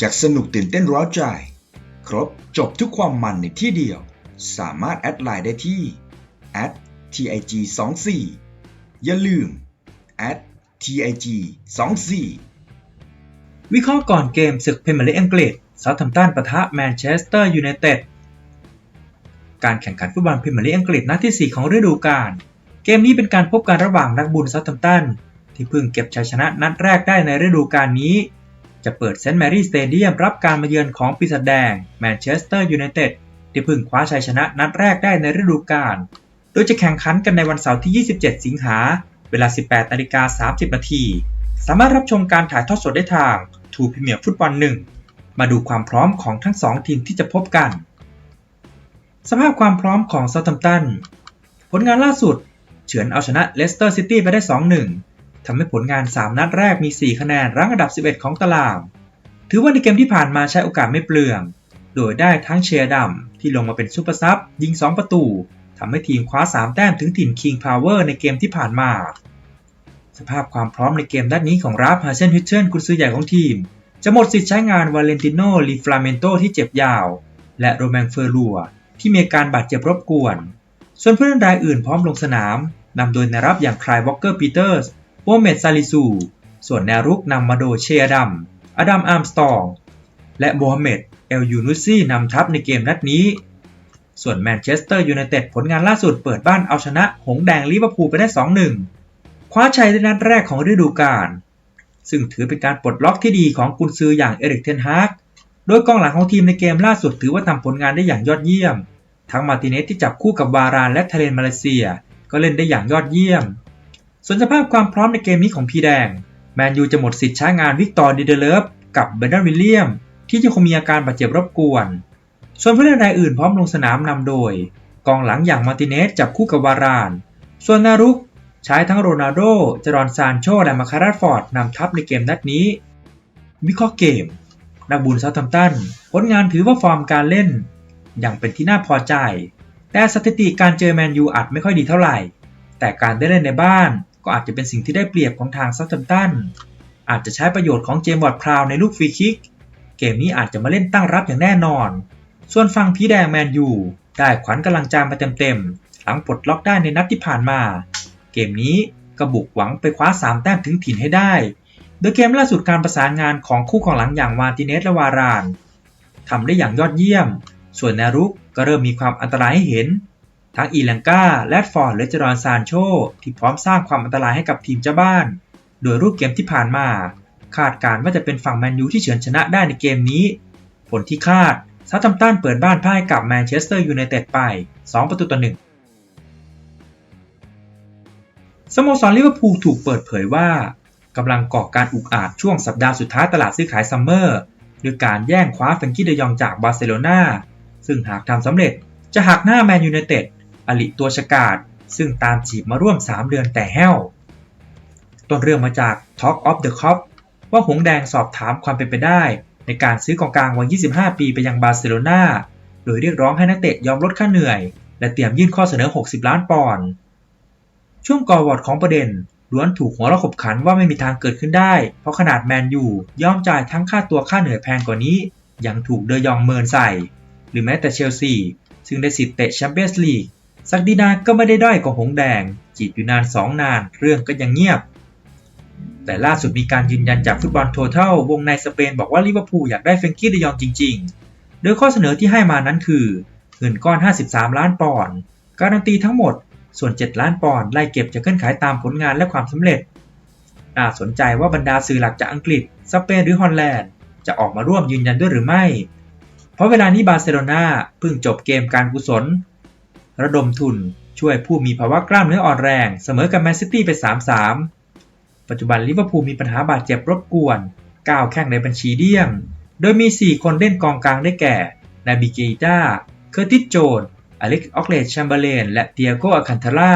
จากสนุกตื่นเต้นร้าวใจ ครบจบทุกความมันในที่เดียว สามารถแอดไลน์ได้ที่ @tig 2 4อย่าลืม @tig 2 4วิเคราะห์ก่อนเกมศึกพรีเมียร์ลีกอังกฤษเซาท์แฮมป์ตันปะทะแมนเชสเตอร์ยูไนเต็ดการแข่งขันฟุตบอลพรีเมียร์ลีกอังกฤษนัดที่ 4 ของฤดูกาลเกมนี้เป็นการพบกันระหว่างนักบุญเซาท์แฮมป์ตันที่เพิ่งเก็บชัยชนะนัดแรกได้ในฤดูกาลนี้ จะเปิดเซนต์แมรี่สเตเดียมรับการมาเยือนของปีศาจแดงแมนเชสเตอร์ยูไนเต็ดที่เพิ่งคว้าชัยชนะนัดแรกได้ในฤดูกาล โดยจะแข่งขันกันในวันเสาร์ที่ 27 สิงหา เวลา 18นาฬิกา30 นาที สามารถรับชมการถ่ายทอดสดได้ทางทูพิเมียร์ฟุตบอล1มาดูความพร้อมของทั้ง2ทีมที่จะพบกัน สภาพความพร้อมของเซาท์แฮมป์ตัน ผลงานล่าสุด เฉือนเอาชนะเลสเตอร์ซิตี้ไปได้ 2-1 ทำให้ผลงาน 3 นัดแรกมี 4 คะแนนรั้งอันดับ 11 ของตาราง ถือว่าในเกมที่ผ่านมาใช้โอกาสไม่เปลือง โดยได้ทั้งเชียร์ดัมที่ลงมาเป็นซูเปอร์ซับยิง 2 ประตูทำให้ทีมคว้า 3 แต้มถึงถิ่น King Power ในเกมที่ผ่านมา สภาพความพร้อมในเกมนัดนี้ของราฟฮาเซนฮิตเชนกุนซือใหญ่ของทีม จะหมดสิทธิ์ใช้งานวาเลนติโนลีฟลาเมนโตที่เจ็บยาว และโรแมงเฟอร์ลัวที่มีการบาดเจ็บรบกวน ส่วนผู้เล่นรายอื่นพร้อมลงสนามนำโดยนรับอย่างคลายวอลเกอร์ปีเตอร์ส โอเมดซาลิซู ส่วนแนวรุกนำมาโดเชียดัม อดัมอาร์มสตอง และโมฮัมเหม็ดเอลยูนุซี่นำทัพในเกมนัดนี้ ส่วนแมนเชสเตอร์ยูไนเต็ดผลงานล่าสุดเปิดบ้านเอาชนะ หงแดงลิเวอร์พูลไปได้ 2-1 คว้าชัยในนัดแรกของฤดูกาล ซึ่งถือเป็นการปลดล็อกที่ดีของกุนซืออย่างเอริกเทนฮากโดยกองหลังของทีมในเกมล่าสุดถือว่าทำผลงานได้อย่างยอดเยี่ยม ทั้งมาติเนสที่จับคู่กับวารานและเทเลนมาเลเซีย ก็เล่นได้อย่างยอดเยี่ยม ส่วนสภาพความพร้อมในเกมนี้ของพีแดง แมนยูจะหมดสิทธิ์ใช้งานวิกตอร์ดิเดเลฟกับเบนดันวิลเลียม ที่ยังคงมีอาการบาดเจ็บรบกวน ส่วนผู้เล่นรายอื่นพร้อมลงสนามนำโดย กองหลังอย่างมาร์ติเนสจับคู่กับวาราน ส่วนนารุกใช้ทั้งโรนัลโดจรอนซานโช และมาคาราฟอร์ดนำทัพในเกมนัดนี้ วิเคราะห์เกม นักบุญเซาท์แฮมตันผลงานถือว่าฟอร์มการเล่น อย่างเป็นที่น่าพอใจ แต่สถิติการเจอแมนยูอาจไม่ค่อยดีเท่าไหร่ แต่การได้เล่นในบ้าน ก็อาจจะเป็นสิ่งที่ได้เปรียบของทางซาท์แฮมตันอาจจะใช้ประโยชน์ของเจมส์วอดพราวในลูกฟรีคิก เกมนี้อาจจะมาเล่นตั้งรับอย่างแน่นอน ส่วนฝั่งพีแดงแมนยูได้ขวัญกำลังใจมาเต็มๆ หลังปลดล็อกได้ในนัดที่ผ่านมา เกมนี้ก็บุกหวังไปคว้า 3 แต้มถึงถิ่นให้ได้ โดยเกมล่าสุดการประสานงานของคู่กองหลังอย่างวาติเนสและวารานทำได้อย่างยอดเยี่ยม ส่วนแนรุกก็เริ่มมีความอันตรายให้เห็น ทั้งอีลังกาแรดฟอร์ดและจรอนซานโช ที่พร้อมสร้างความอันตรายให้กับทีมเจ้าบ้าน โดยรูปเกมที่ผ่านมา คาดการณ์ว่าจะเป็นฝั่งแมนยูที่เฉือนชนะได้ในเกมนี้ ผลที่คาดซาทัมตันเปิดบ้านพ่ายกับแมนเชสเตอร์ยูไนเต็ดไป 2 ประตูต่อ1สโมสรลิเวอร์พูลถูกเปิดเผยว่ากำลังก่อการอุกอาจช่วงสัปดาห์สุดท้ายตลาดซื้อขายซัมเมอร์ด้วยการแย่งคว้าเฟนกี้เดยองจากบาร์เซโลนาซึ่งหากทำสำเร็จจะหักหน้าแมนยูไนเต็ด อลิตัวชกาดซึ่งตามจีบมาร่วม 3 เดือนแต่แห้ว ต้นเรื่องมาจาก Talk of the Cop ว่าหงแดงสอบถามความเป็นไปได้ ในการซื้อกองกลางวัย 25 ปีไปยังบาร์เซโลนาโดยเรียกร้องให้นักเตะยอมลดค่าเหนื่อย และเตรียมยื่นข้อเสนอ 60 ล้านปอนด์ช่วงกอวอดของประเด็นล้วนถูกหัวเราะขบขันว่าไม่มีทางเกิดขึ้นได้ เพราะขนาดแมนยูย่อมจ่ายทั้งค่าตัวค่าเหนื่อยแพงกว่านี้ ยังถูกเดยองเมินใส่ หรือแม้แต่เชลซีซึ่งได้สิทธิ์เตะแชมเปี้ยนส์ลีก สักดีนาก็ไม่ได้ด้อยกว่าหงแดง จีบอยู่นาน2นาน เรื่องก็ยังเงียบ แต่ล่าสุดมีการยืนยันจากฟุตบอลโทเทลวงในสเปนบอกว่าลิเวอร์พูลอยากได้เฟรงกี้เดยองจริง ๆ โดยข้อเสนอที่ให้มานั้นคือเงินก้อน 53 ล้านปอนด์การันตีทั้งหมด ส่วน 7 ล้านปอนด์ไล่เก็บจะเคลื่อนขายตามผลงานและความสำเร็จน่าสนใจว่าบรรดาสื่อหลักจากอังกฤษ สเปนหรือฮอลแลนด์ จะออกมาร่วมยืนยันด้วยหรือไม่ เพราะเวลานี้บาร์เซโลนาเพิ่งจบเกมการกุศล ระดมทุน ช่วยผู้มีภาวะกล้ามเนื้ออ่อนแรง เสมอกับแมนซิตี้ไป 3-3 ปัจจุบันลิเวอร์พูลมีปัญหาบาดเจ็บรบกวน 9 แข้งในบัญชีเดี่ยง โดยมี 4 คนเล่นกองกลางได้แก่ นาบิเกต้า เคอร์ติส โจน อเล็กซ์ ออกเลชแชมเบอร์เลน และเตียโกอาคันทาร่า